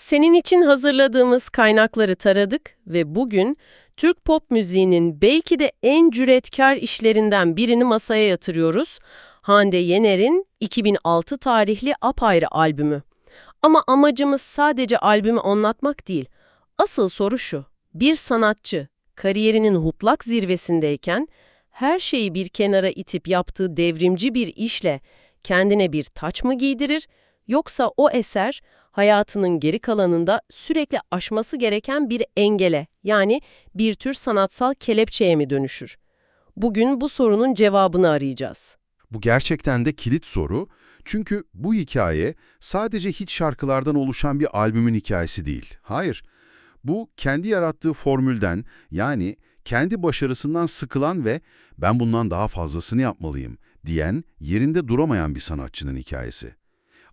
Senin için hazırladığımız kaynakları taradık ve bugün Türk pop müziğinin belki de en cüretkar işlerinden birini masaya yatırıyoruz. Hande Yener'in 2006 tarihli Apayrı albümü. Ama amacımız sadece albümü anlatmak değil. Asıl soru şu, bir sanatçı kariyerinin hutlak zirvesindeyken her şeyi bir kenara itip yaptığı devrimci bir işle kendine bir taç mı giydirir, yoksa o eser hayatının geri kalanında sürekli aşması gereken bir engele, yani bir tür sanatsal kelepçeye mi dönüşür? Bugün bu sorunun cevabını arayacağız. Bu gerçekten de kilit soru. Çünkü bu hikaye sadece hit şarkılardan oluşan bir albümün hikayesi değil. Hayır. Bu kendi yarattığı formülden yani kendi başarısından sıkılan ve ben bundan daha fazlasını yapmalıyım diyen yerinde duramayan bir sanatçının hikayesi.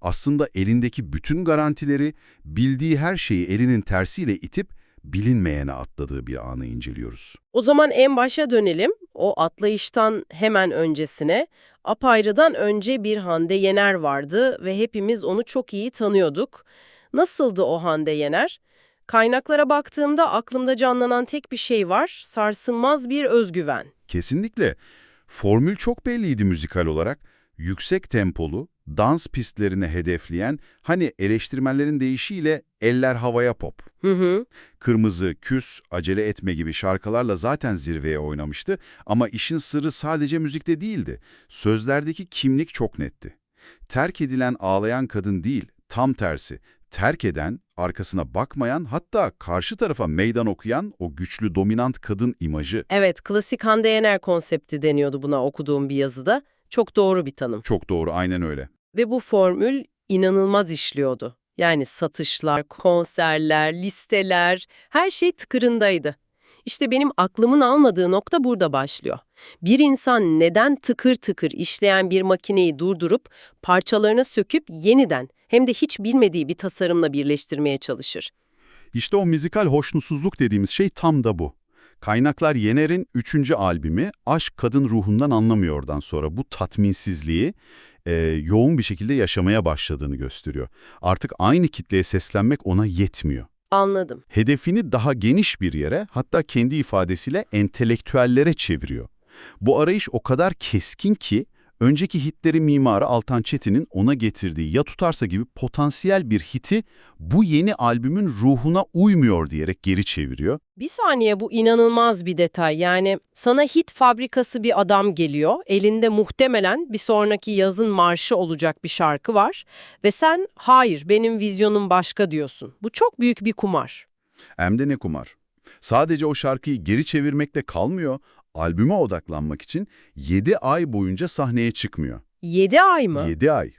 Aslında elindeki bütün garantileri, bildiği her şeyi elinin tersiyle itip bilinmeyene atladığı bir anı inceliyoruz. O zaman en başa dönelim. O atlayıştan hemen öncesine. Apayrı'dan önce bir Hande Yener vardı ve hepimiz onu çok iyi tanıyorduk. Nasıldı o Hande Yener? Kaynaklara baktığımda aklımda canlanan tek bir şey var, sarsılmaz bir özgüven. Kesinlikle. Formül çok belliydi müzikal olarak. Yüksek tempolu, dans pistlerini hedefleyen, hani eleştirmenlerin deyişiyle eller havaya pop. Hı hı. Kırmızı, Küs, Acele Etme gibi şarkılarla zaten zirveye oynamıştı ama işin sırrı sadece müzikte değildi. Sözlerdeki kimlik çok netti. Terk edilen ağlayan kadın değil, tam tersi. Terk eden, arkasına bakmayan hatta karşı tarafa meydan okuyan o güçlü dominant kadın imajı Evet, klasik Hande Yener konsepti deniyordu buna okuduğum bir yazıda. Çok doğru bir tanım. çok doğru aynen öyle. Ve bu formül inanılmaz işliyordu. Yani satışlar, konserler, listeler, her şey tıkırındaydı. İşte benim aklımın almadığı nokta burada başlıyor. Bir insan neden tıkır tıkır işleyen bir makineyi durdurup parçalarını söküp yeniden hem de hiç bilmediği bir tasarımla birleştirmeye çalışır? İşte o müzikal hoşnutsuzluk dediğimiz şey tam da bu. Kaynaklar Yener'in üçüncü albümü Aşk Kadın Ruhundan Anlamıyor'dan sonra bu tatminsizliği e, yoğun bir şekilde yaşamaya başladığını gösteriyor. Artık aynı kitleye seslenmek ona yetmiyor. Anladım. Hedefini daha geniş bir yere hatta kendi ifadesiyle entelektüellere çeviriyor. Bu arayış o kadar keskin ki önceki hitleri mimarı Altan Çetin'in ona getirdiği ya tutarsa gibi potansiyel bir hiti bu yeni albümün ruhuna uymuyor diyerek geri çeviriyor. Bir saniye bu inanılmaz bir detay. Yani sana hit fabrikası bir adam geliyor. Elinde muhtemelen bir sonraki yazın marşı olacak bir şarkı var. Ve sen hayır benim vizyonum başka diyorsun. Bu çok büyük bir kumar. Hem de ne kumar. Sadece o şarkıyı geri çevirmekle kalmıyor, albüme odaklanmak için 7 ay boyunca sahneye çıkmıyor. 7 ay mı? 7 ay.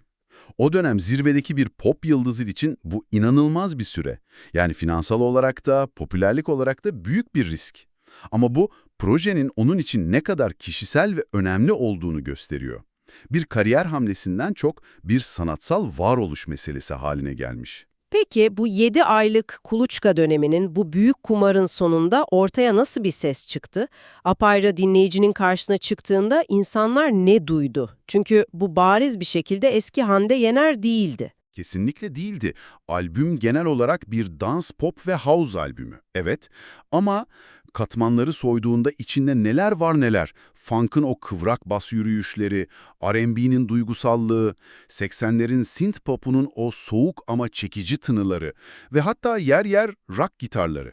O dönem zirvedeki bir pop yıldızı için bu inanılmaz bir süre. Yani finansal olarak da, popülerlik olarak da büyük bir risk. Ama bu projenin onun için ne kadar kişisel ve önemli olduğunu gösteriyor. Bir kariyer hamlesinden çok bir sanatsal varoluş meselesi haline gelmiş. Peki bu 7 aylık kuluçka döneminin bu büyük kumarın sonunda ortaya nasıl bir ses çıktı? Apayrı dinleyicinin karşısına çıktığında insanlar ne duydu? Çünkü bu bariz bir şekilde eski Hande Yener değildi. Kesinlikle değildi. Albüm genel olarak bir dans, pop ve house albümü. Evet ama katmanları soyduğunda içinde neler var neler. Funk'ın o kıvrak bas yürüyüşleri, R&B'nin duygusallığı, 80'lerin synth pop'unun o soğuk ama çekici tınıları ve hatta yer yer rock gitarları.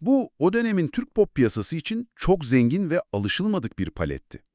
Bu o dönemin Türk pop piyasası için çok zengin ve alışılmadık bir paletti.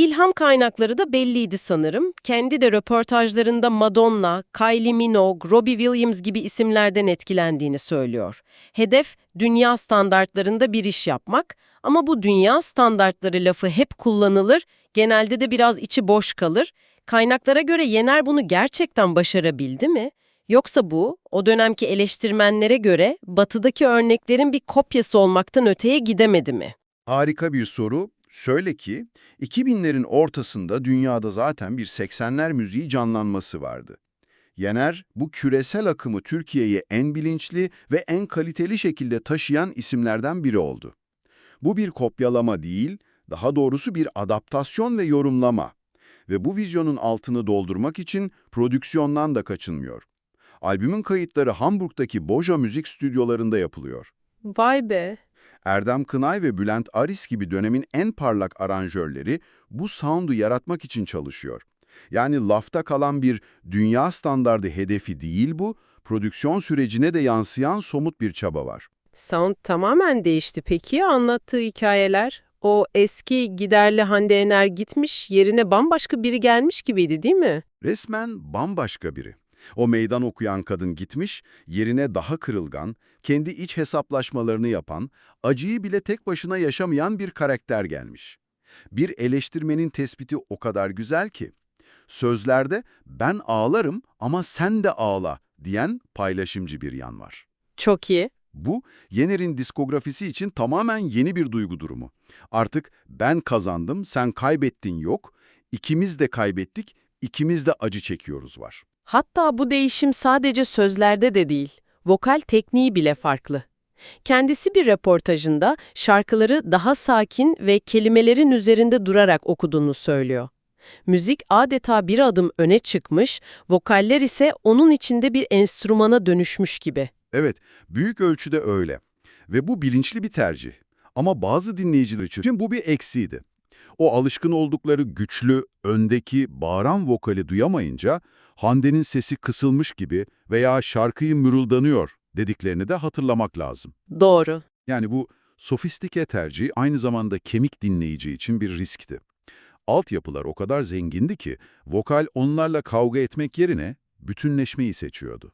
İlham kaynakları da belliydi sanırım. Kendi de röportajlarında Madonna, Kylie Minogue, Robbie Williams gibi isimlerden etkilendiğini söylüyor. Hedef dünya standartlarında bir iş yapmak ama bu dünya standartları lafı hep kullanılır, genelde de biraz içi boş kalır. Kaynaklara göre Yener bunu gerçekten başarabildi mi? Yoksa bu, o dönemki eleştirmenlere göre batıdaki örneklerin bir kopyası olmaktan öteye gidemedi mi? Harika bir soru. Şöyle ki, 2000'lerin ortasında dünyada zaten bir 80'ler müziği canlanması vardı. Yener, bu küresel akımı Türkiye'ye en bilinçli ve en kaliteli şekilde taşıyan isimlerden biri oldu. Bu bir kopyalama değil, daha doğrusu bir adaptasyon ve yorumlama. Ve bu vizyonun altını doldurmak için prodüksiyondan da kaçınmıyor. Albümün kayıtları Hamburg'daki Boja Müzik Stüdyolarında yapılıyor. Vay be. Erdem Kınay ve Bülent Aris gibi dönemin en parlak aranjörleri bu sound'u yaratmak için çalışıyor. Yani lafta kalan bir dünya standardı hedefi değil bu, prodüksiyon sürecine de yansıyan somut bir çaba var. Sound tamamen değişti peki anlattığı hikayeler? O eski giderli Hande Yener gitmiş, yerine bambaşka biri gelmiş gibiydi değil mi? Resmen bambaşka biri. O meydan okuyan kadın gitmiş, yerine daha kırılgan, kendi iç hesaplaşmalarını yapan, acıyı bile tek başına yaşamayan bir karakter gelmiş. Bir eleştirmenin tespiti o kadar güzel ki, sözlerde ben ağlarım ama sen de ağla diyen paylaşımcı bir yan var. Çok iyi. Bu, Yener'in diskografisi için tamamen yeni bir duygu durumu. Artık ben kazandım, sen kaybettin yok, ikimiz de kaybettik, ikimiz de acı çekiyoruz var. Hatta bu değişim sadece sözlerde de değil, vokal tekniği bile farklı. Kendisi bir röportajında şarkıları daha sakin ve kelimelerin üzerinde durarak okuduğunu söylüyor. Müzik adeta bir adım öne çıkmış, vokaller ise onun içinde bir enstrümana dönüşmüş gibi. Evet, büyük ölçüde öyle. Ve bu bilinçli bir tercih. Ama bazı dinleyiciler için bu bir eksiydi. O alışkın oldukları güçlü, öndeki, bağıran vokali duyamayınca Hande'nin sesi kısılmış gibi veya şarkıyı mırıldanıyor dediklerini de hatırlamak lazım. Doğru. Yani bu sofistike tercih aynı zamanda kemik dinleyici için bir riskti. Altyapılar o kadar zengindi ki vokal onlarla kavga etmek yerine bütünleşmeyi seçiyordu.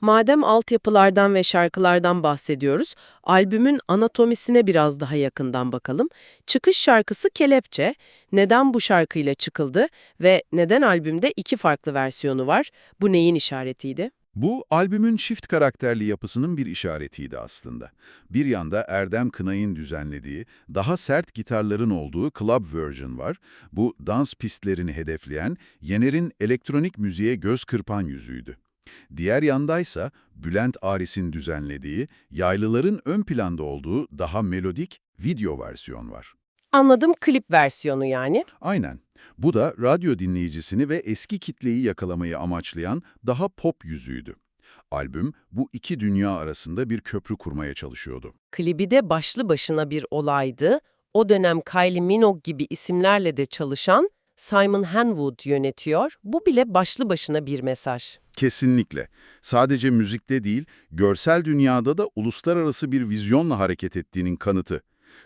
Madem altyapılardan ve şarkılardan bahsediyoruz, albümün anatomisine biraz daha yakından bakalım. Çıkış şarkısı Kelepçe. Neden bu şarkıyla çıkıldı ve neden albümde iki farklı versiyonu var? Bu neyin işaretiydi? Bu, albümün çift karakterli yapısının bir işaretiydi aslında. Bir yanda Erdem Kınay'ın düzenlediği, daha sert gitarların olduğu club version var. Bu, dans pistlerini hedefleyen, Yener'in elektronik müziğe göz kırpan yüzüydü. Diğer yandaysa Bülent Aris'in düzenlediği, yaylıların ön planda olduğu daha melodik video versiyon var. Anladım klip versiyonu yani. Aynen. Bu da radyo dinleyicisini ve eski kitleyi yakalamayı amaçlayan daha pop yüzüydü. Albüm bu iki dünya arasında bir köprü kurmaya çalışıyordu. Klibi de başlı başına bir olaydı. O dönem Kylie Minogue gibi isimlerle de çalışan Simon Hanwood yönetiyor. Bu bile başlı başına bir mesaj. Kesinlikle. Sadece müzikte değil, görsel dünyada da uluslararası bir vizyonla hareket ettiğinin kanıtı.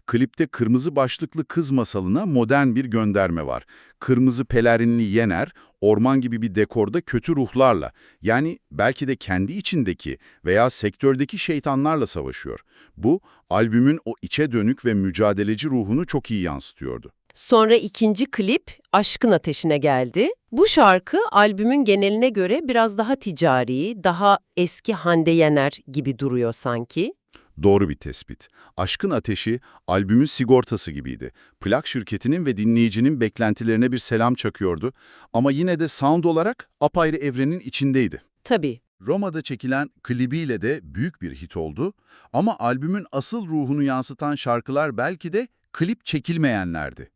Klipte kırmızı başlıklı kız masalına modern bir gönderme var. Kırmızı pelerinli Yener, orman gibi bir dekorda kötü ruhlarla, yani belki de kendi içindeki veya sektördeki şeytanlarla savaşıyor. Bu, albümün o içe dönük ve mücadeleci ruhunu çok iyi yansıtıyordu. Sonra ikinci klip Aşkın Ateşine geldi. Bu şarkı albümün geneline göre biraz daha ticari, daha eski Hande Yener gibi duruyor sanki. Doğru bir tespit. Aşkın Ateşi, albümün sigortası gibiydi. Plak şirketinin ve dinleyicinin beklentilerine bir selam çakıyordu ama yine de sound olarak apayrı evrenin içindeydi. Tabii. Roma'da çekilen klibiyle de büyük bir hit oldu ama albümün asıl ruhunu yansıtan şarkılar belki de klip çekilmeyenlerdi.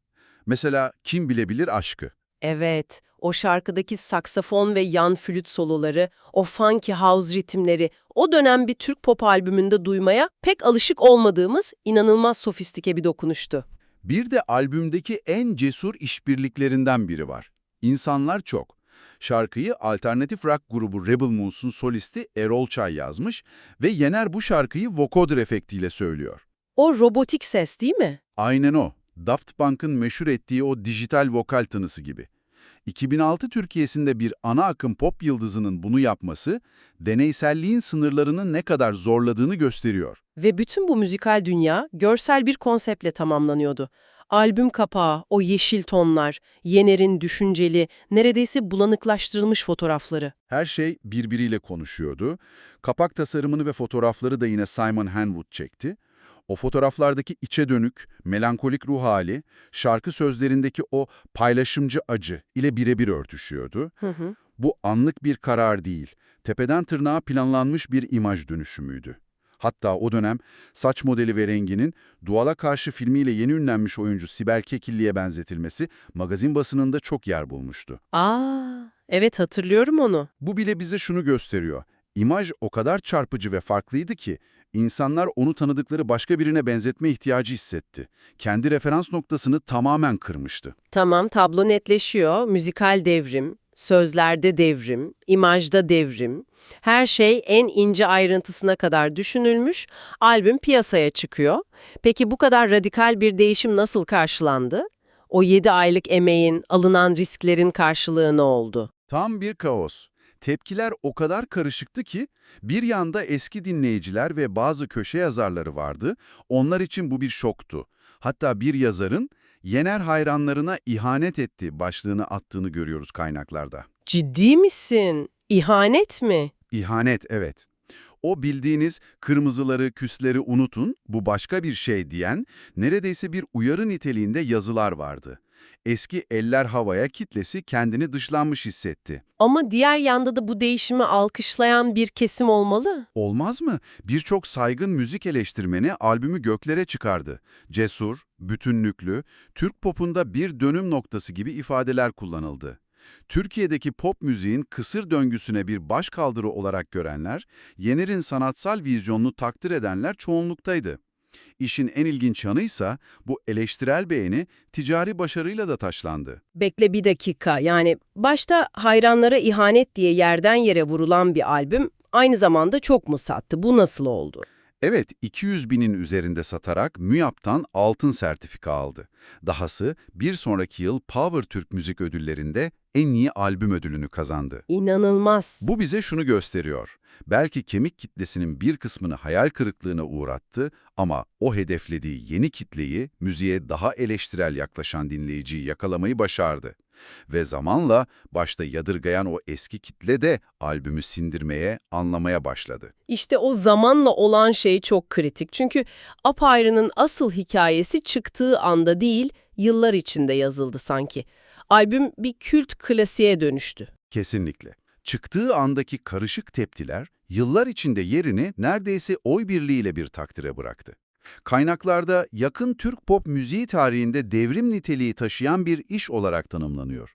Mesela Kim Bilebilir Aşkı. Evet, o şarkıdaki saksafon ve yan flüt soloları, o funky house ritimleri, o dönem bir Türk pop albümünde duymaya pek alışık olmadığımız inanılmaz sofistike bir dokunuştu. Bir de albümdeki en cesur işbirliklerinden biri var. İnsanlar çok. Şarkıyı alternatif rock grubu Rebel Moons'un solisti Erol Çay yazmış ve Yener bu şarkıyı vocoder efektiyle söylüyor. O robotik ses değil mi? Aynen o. Daft Punk'ın meşhur ettiği o dijital vokal tınısı gibi. 2006 Türkiye'sinde bir ana akım pop yıldızının bunu yapması, deneyselliğin sınırlarını ne kadar zorladığını gösteriyor. Ve bütün bu müzikal dünya görsel bir konseptle tamamlanıyordu. Albüm kapağı, o yeşil tonlar, Yener'in düşünceli, neredeyse bulanıklaştırılmış fotoğrafları. Her şey birbiriyle konuşuyordu. Kapak tasarımını ve fotoğrafları da yine Simon Hanwood çekti. O fotoğraflardaki içe dönük, melankolik ruh hali, şarkı sözlerindeki o paylaşımcı acı ile birebir örtüşüyordu. Hı hı. Bu anlık bir karar değil, tepeden tırnağa planlanmış bir imaj dönüşümüydü. Hatta o dönem saç modeli ve renginin Dual'a karşı filmiyle yeni ünlenmiş oyuncu Sibel Kekilli'ye benzetilmesi magazin basınında çok yer bulmuştu. Aa, evet hatırlıyorum onu. Bu bile bize şunu gösteriyor. İmaj o kadar çarpıcı ve farklıydı ki insanlar onu tanıdıkları başka birine benzetme ihtiyacı hissetti. Kendi referans noktasını tamamen kırmıştı. Tamam, tablo netleşiyor. Müzikal devrim, sözlerde devrim, imajda devrim. Her şey en ince ayrıntısına kadar düşünülmüş. Albüm piyasaya çıkıyor. Peki bu kadar radikal bir değişim nasıl karşılandı? O 7 aylık emeğin, alınan risklerin karşılığı ne oldu? Tam bir kaos. Tepkiler o kadar karışıktı ki bir yanda eski dinleyiciler ve bazı köşe yazarları vardı. Onlar için bu bir şoktu. Hatta bir yazarın Yener hayranlarına ihanet etti başlığını attığını görüyoruz kaynaklarda. Ciddi misin? İhanet mi? İhanet evet. O bildiğiniz kırmızıları, küsleri unutun, bu başka bir şey diyen neredeyse bir uyarı niteliğinde yazılar vardı. Eski eller havaya kitlesi kendini dışlanmış hissetti. Ama diğer yanda da bu değişimi alkışlayan bir kesim olmalı. Olmaz mı? Birçok saygın müzik eleştirmeni albümü göklere çıkardı. Cesur, bütünlüklü, Türk popunda bir dönüm noktası gibi ifadeler kullanıldı. Türkiye'deki pop müziğin kısır döngüsüne bir başkaldırı olarak görenler, Yener'in sanatsal vizyonunu takdir edenler çoğunluktaydı. İşin en ilginç yanıysa bu eleştirel beğeni ticari başarıyla da taşlandı. Bekle bir dakika. Yani başta hayranlara ihanet diye yerden yere vurulan bir albüm aynı zamanda çok mu sattı? Bu nasıl oldu? Evet, 200 binin üzerinde satarak MÜYAP'tan altın sertifika aldı. Dahası bir sonraki yıl Power Türk Müzik Ödülleri'nde en iyi albüm ödülünü kazandı. İnanılmaz. Bu bize şunu gösteriyor. Belki kemik kitlesinin bir kısmını hayal kırıklığına uğrattı ama o hedeflediği yeni kitleyi, müziğe daha eleştirel yaklaşan dinleyiciyi yakalamayı başardı. Ve zamanla başta yadırgayan o eski kitle de albümü sindirmeye, anlamaya başladı. İşte o zamanla olan şey çok kritik. Çünkü Apayrı'nın asıl hikayesi çıktığı anda değil, yıllar içinde yazıldı sanki. Albüm bir kült klasiğe dönüştü. Kesinlikle. Çıktığı andaki karışık tepkiler, yıllar içinde yerini neredeyse oy birliğiyle bir takdire bıraktı. Kaynaklarda yakın Türk pop müziği tarihinde devrim niteliği taşıyan bir iş olarak tanımlanıyor.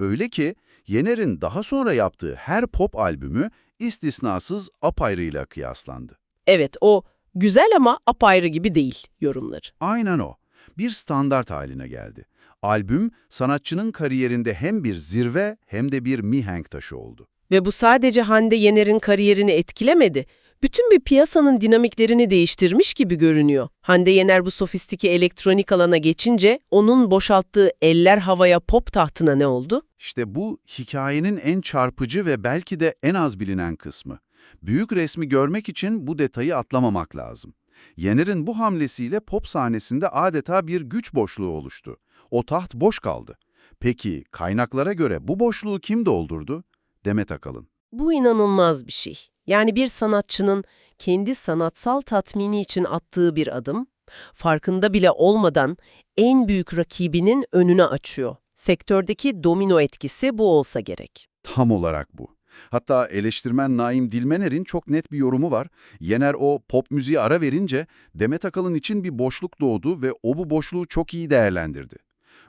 Öyle ki Yener'in daha sonra yaptığı her pop albümü istisnasız apayrıyla kıyaslandı. Evet, o güzel ama apayrı gibi değil yorumları. Aynen o. Bir standart haline geldi. Albüm, sanatçının kariyerinde hem bir zirve hem de bir mihenk taşı oldu. Ve bu sadece Hande Yener'in kariyerini etkilemedi. Bütün bir piyasanın dinamiklerini değiştirmiş gibi görünüyor. Hande Yener bu sofistike elektronik alana geçince onun boşalttığı eller havaya pop tahtına ne oldu? İşte bu hikayenin en çarpıcı ve belki de en az bilinen kısmı. Büyük resmi görmek için bu detayı atlamamak lazım. Yener'in bu hamlesiyle pop sahnesinde adeta bir güç boşluğu oluştu. O taht boş kaldı. Peki kaynaklara göre bu boşluğu kim doldurdu? Demet Akalın. Bu inanılmaz bir şey. Yani bir sanatçının kendi sanatsal tatmini için attığı bir adım, farkında bile olmadan en büyük rakibinin önünü açıyor. Sektördeki domino etkisi bu olsa gerek. Tam olarak bu. Hatta eleştirmen Naim Dilmener'in çok net bir yorumu var. Yener o pop müziği ara verince Demet Akalın için bir boşluk doğdu ve o bu boşluğu çok iyi değerlendirdi.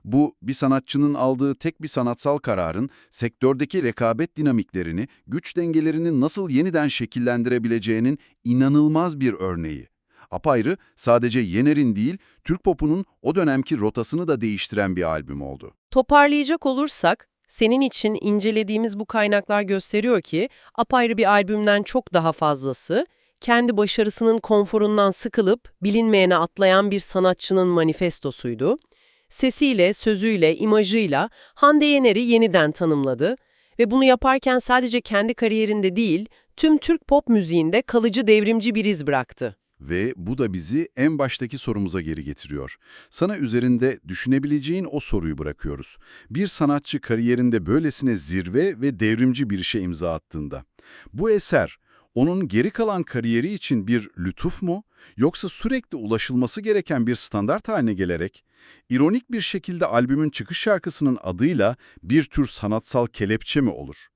Bu, bir sanatçının aldığı tek bir sanatsal kararın sektördeki rekabet dinamiklerini, güç dengelerini nasıl yeniden şekillendirebileceğinin inanılmaz bir örneği. Apayrı, sadece Yener'in değil, Türk popunun o dönemki rotasını da değiştiren bir albüm oldu. Toparlayacak olursak, senin için incelediğimiz bu kaynaklar gösteriyor ki apayrı bir albümden çok daha fazlası, kendi başarısının konforundan sıkılıp bilinmeyene atlayan bir sanatçının manifestosuydu. Sesiyle, sözüyle, imajıyla Hande Yener'i yeniden tanımladı ve bunu yaparken sadece kendi kariyerinde değil, tüm Türk pop müziğinde kalıcı devrimci bir iz bıraktı. Ve bu da bizi en baştaki sorumuza geri getiriyor. Sana üzerinde düşünebileceğin o soruyu bırakıyoruz. Bir sanatçı kariyerinde böylesine zirve ve devrimci bir işe imza attığında, bu eser onun geri kalan kariyeri için bir lütuf mu, yoksa sürekli ulaşılması gereken bir standart haline gelerek, ironik bir şekilde albümün çıkış şarkısının adıyla bir tür sanatsal kelepçe mi olur?